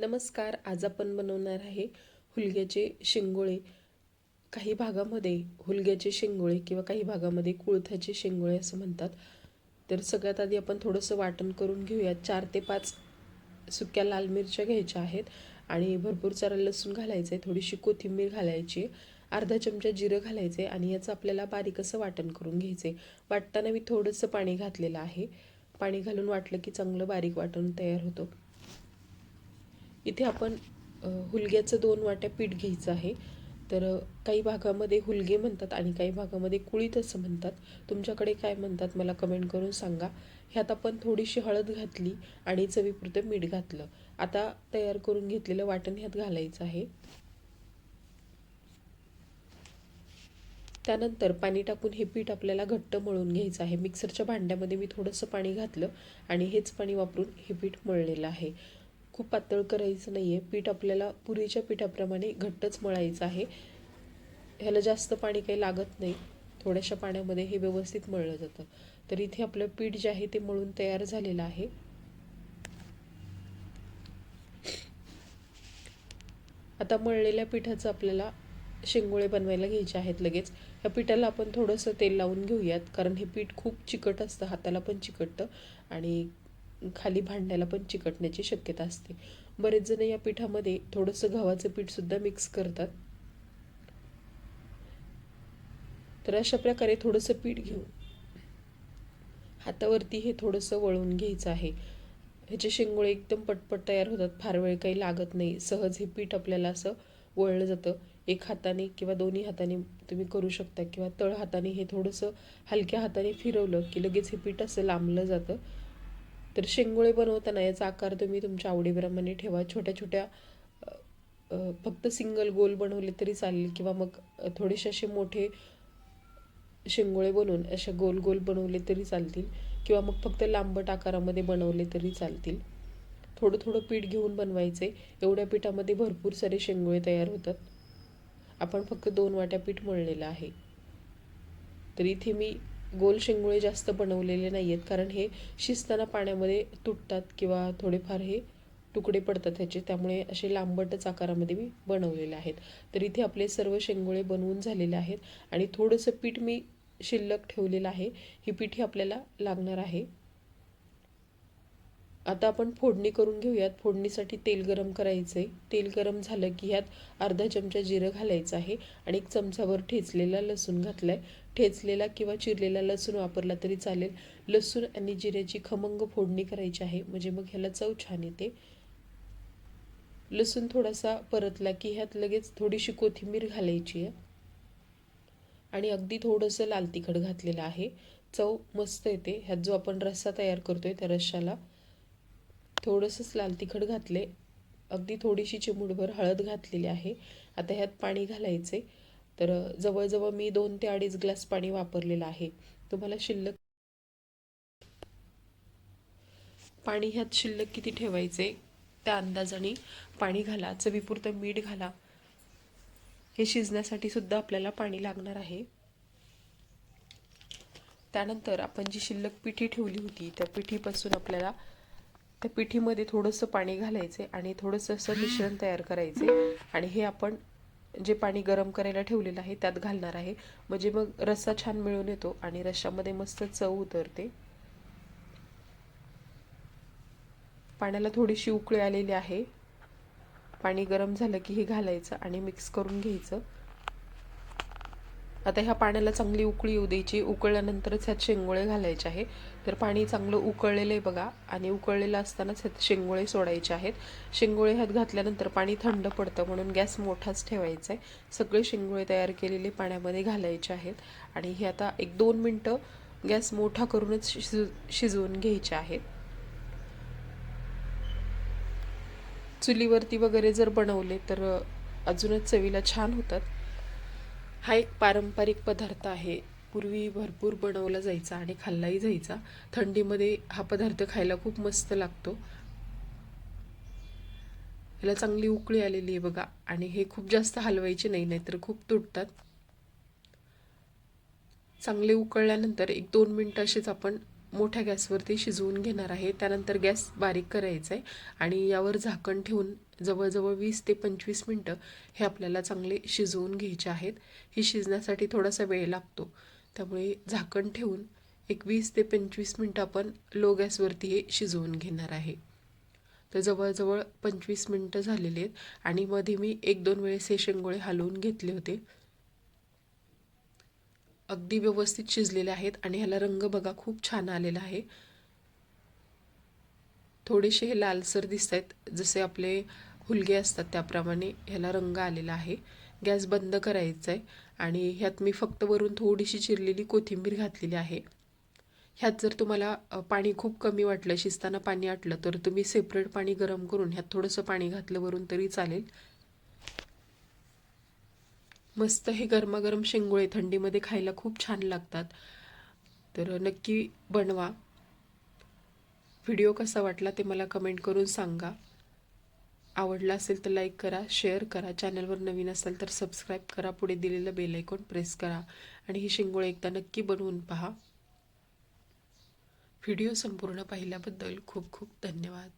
नमस्कार आज आपण बनवणार आहे हुलग्याचे शेंगोळे. काही भागामध्ये हुलग्याचे शेंगोळे किंवा काही भागामध्ये कुळथ्याचे शेंगोळे असं म्हणतात. तर सगळ्यात आधी आपण थोडंसं वाटण करून घेऊयात चार ते पाच सुक्या लाल मिरच्या घ्यायच्या आहेत आणि भरपूर सारा लसूण घालायचं आहे थोडीशी कोथिंबीर घालायची अर्धा चमचा जिरं घालायचं आहे आणि याचं आपल्याला बारीक असं वाटण करून घ्यायचं आहे वाटताना मी थोडंसं पाणी घातलेलं आहे. पाणी घालून वाटलं की चांगलं बारीक वाटण तयार होतं. इथे आपण हुलग्याचं दोन वाट्या पीठ घ्यायचं आहे. तर काही भागामध्ये हुलगे म्हणतात आणि काही भागामध्ये कुळीत असं म्हणतात. तुमच्याकडे काय म्हणतात मला कमेंट करून सांगा. ह्यात आपण थोडीशी हळद घातली आणि चवीपुरतं मीठ घातलं. आता तयार करून घेतलेलं वाटण ह्यात घालायचं आहे. त्यानंतर पाणी टाकून हे पीठ आपल्याला घट्ट मळून घ्यायचं आहे. मिक्सरच्या भांड्यामध्ये मी थोडंसं पाणी घातलं आणि हेच पाणी वापरून हे पीठ मळलेलं आहे. खूप पातळ करायचं नाही आहे पीठ आपल्याला पुरीच्या पिठाप्रमाणे घट्टच मळायचं आहे. ह्याला जास्त पाणी काही लागत नाही. थोड्याशा पाण्यामध्ये हे व्यवस्थित मळलं जातं. तर इथे आपलं पीठ जे आहे ते मळून तयार झालेलं आहे. आता मळलेल्या पिठाचं आपल्याला शेंगोळे बनवायला घ्यायचे आहेत लगेच. ह्या पिठाला आपण थोडंसं तेल लावून घेऊयात कारण हे पीठ खूप चिकट असतं हाताला पण चिकटतं. आणि खाली भांड्याला पण चिकटण्याची शक्यता असते. बरेच जण या पिठामध्ये थोडंसं गव्हाचं पीठसुद्धा मिक्स करतात. तर अशा प्रकारे थोडंसं पीठ घेऊन हातावरती हे थोडंसं वळून घ्यायचं आहे. ह्याचे शेंगोळे एकदम पटपट तयार होतात. फार वेळ काही लागत नाही. सहज हे पीठ आपल्याला असं वळलं जातं. एक हाताने किंवा दोन्ही हाताने तुम्ही करू शकता. किंवा तळ हाताने हे थोडंसं हलक्या हाताने फिरवलं की लगेच हे पीठ असं लांबलं जातं. तर शेंगोळे बनवताना याचा आकार तुम्ही तुमच्या आवडीप्रमाणे ठेवा. छोट्या छोट्या फक्त सिंगल गोल बनवले तरी चालेल किंवा मग थोडेसे असे मोठे शेंगोळे बनवून असे गोल गोल बनवले तरी चालतील किंवा मग फक्त लांबट आकारामध्ये बनवले तरी चालतील. थोडं थोडं पीठ घेऊन बनवायचे. एवढ्या पिठामध्ये भरपूर सारे शेंगोळे तयार होतात. आपण फक्त दोन वाट्या पीठ मळलेलं आहे. तर इथे मी गोल शेंगोळे जास्त बनवलेले नाही आहेत कारण हे शिजताना पाण्यामध्ये तुटतात किंवा थोडेफार हे तुकडे पडतात ह्याचे. त्यामुळे असे लांबटच आकारामध्ये मी बनवलेले आहेत. तर इथे आपले सर्व शेंगोळे बनवून झालेले आहेत. आणि थोडंसं पीठ मी शिल्लक ठेवलेलं आहे. ही पिठी आपल्याला लागणार आहे. आता आपण फोडणी करून घेऊयात. फोडणीसाठी तेल गरम करायचं आहे तेल गरम झालं की ह्यात अर्धा चमचा जिरं घालायचं आहे आणि एक चमचाभर ठेचलेला लसूण घातला आहे ठेचलेला किंवा चिरलेला लसूण वापरला तरी चालेल. लसूण आणि जिऱ्याची खमंग फोडणी करायची आहे. म्हणजे मग ह्याला चव छान येते. लसूण थोडासा परतला की ह्यात लगेच थोडीशी कोथिंबीर घालायची आहे. आणि अगदी थोडंसं लाल तिखट घातलेलं आहे. चव मस्त येते. ह्यात जो आपण रस्सा तयार करतो आहे त्या रश्शाला थोडंसंच लाल तिखट घातले. अगदी थोडीशी चिमूटभर हळद घातलेली आहे. आता ह्यात पाणी घालायचे. तर जवळजवळ मी दोन ते अडीच ग्लास पाणी वापरलेलं आहे. तुम्हाला शिल्लक पाणी ह्यात शिल्लक किती ठेवायचे? त्या अंदाजाने पाणी घाला. चवीपुरतं मीठ घाला. हे शिजण्यासाठी सुद्धा आपल्याला पाणी लागणार आहे. त्यानंतर आपण जी शिल्लक पिठी ठेवली होती त्या पिठीपासून आपल्याला त्या पिठीमध्ये थोडंसं पाणी घालायचे आणि थोडंसं असं मिश्रण तयार करायचे. आणि हे आपण जे पाणी गरम करायला ठेवलेलं आहे त्यात घालणार आहे. म्हणजे मग रस्सा छान मिळून येतो आणि रश्शामध्ये मस्त चव उतरते. पाण्याला थोडीशी उकळी आलेली आहे. पाणी गरम झालं की हे घालायचं आणि मिक्स करून घ्यायचं. आता ह्या पाण्याला चांगली उकळी येऊ द्यायची. उकळल्यानंतरच ह्यात शेंगोळे घालायचे आहे तर पाणी चांगलं उकळलेलं आहे बघा. आणि उकळलेलं असतानाच ह्यात शेंगोळे सोडायचे आहेत. शेंगोळे ह्यात घातल्यानंतर पाणी थंड पडतं म्हणून गॅस मोठाच ठेवायचा आहे. सगळे शेंगोळे तयार केलेले पाण्यामध्ये घालायचे आहेत. आणि हे आता एक दोन मिनटं गॅस मोठा करूनच शिज शिजवून घ्यायचे आहेत. चुलीवरती वगैरे जर बनवले तर अजूनच चवीला छान होतात. हा एक पारंपरिक पदार्थ आहे. पूर्वी भरपूर बनवला जायचा आणि खाल्लाही जायचा. थंडीमध्ये हा पदार्थ खायला खूप मस्त लागतो. ह्याला चांगली उकळी आलेली आहे बघा. आणि हे खूप जास्त हलवायचे नाही नाहीतर खूप तुटतात. चांगले उकळल्यानंतर एक दोन मिनटं असेच आपण मोठ्या गॅसवरती शिजवून घेणार आहे. त्यानंतर गॅस बारीक करायचा आहे आणि यावर झाकण ठेवून जवळजवळ वीस ते पंचवीस मिनटं हे आपल्याला चांगले शिजवून घ्यायचे आहेत. ही शिजण्यासाठी थोडासा वेळ लागतो. त्यामुळे झाकण ठेवून एक वीस ते पंचवीस मिनटं आपण लो गॅसवरती हे शिजवून घेणार आहे. तर जवळजवळ पंचवीस मिनटं झालेली आहेत आणि मध्ये मी एक दोन वेळेस हे शेंगोळे हलवून घेतले होते. अगदी व्यवस्थित शिजलेले आहेत आणि ह्याला रंग बघा खूप छान आलेला आहे. थोडेसे हे लालसर दिसत आहेत जसे आपले हुलगे असतात त्याप्रमाणे ह्याला रंग आलेला आहे. गॅस बंद करायचा आहे आणि ह्यात मी फक्त वरून थोडीशी चिरलेली कोथिंबीर घातलेली आहे. ह्यात जर तुम्हाला पाणी खूप कमी वाटलं शिजताना पाणी आटलं तर तुम्ही सेपरेट पाणी गरम करून ह्यात थोडंसं पाणी घातलं वरून तरी चालेल. मस्त हे गरमागरम शेंगोळे थंडीमध्ये खायला खूप छान लागतात. तर नक्की बनवा. व्हिडिओ कसा वाटला ते मला कमेंट करून सांगा. आवडला असेल तर लाईक करा शेअर करा. चॅनलवर नवीन असाल तर सबस्क्राईब करा. पुढे दिलेलं बेल आयकॉन प्रेस करा. आणि ही शेंगोळे एकदा नक्की बनवून पहा. व्हिडिओ संपूर्ण पाहिल्याबद्दल खूप खूप धन्यवाद.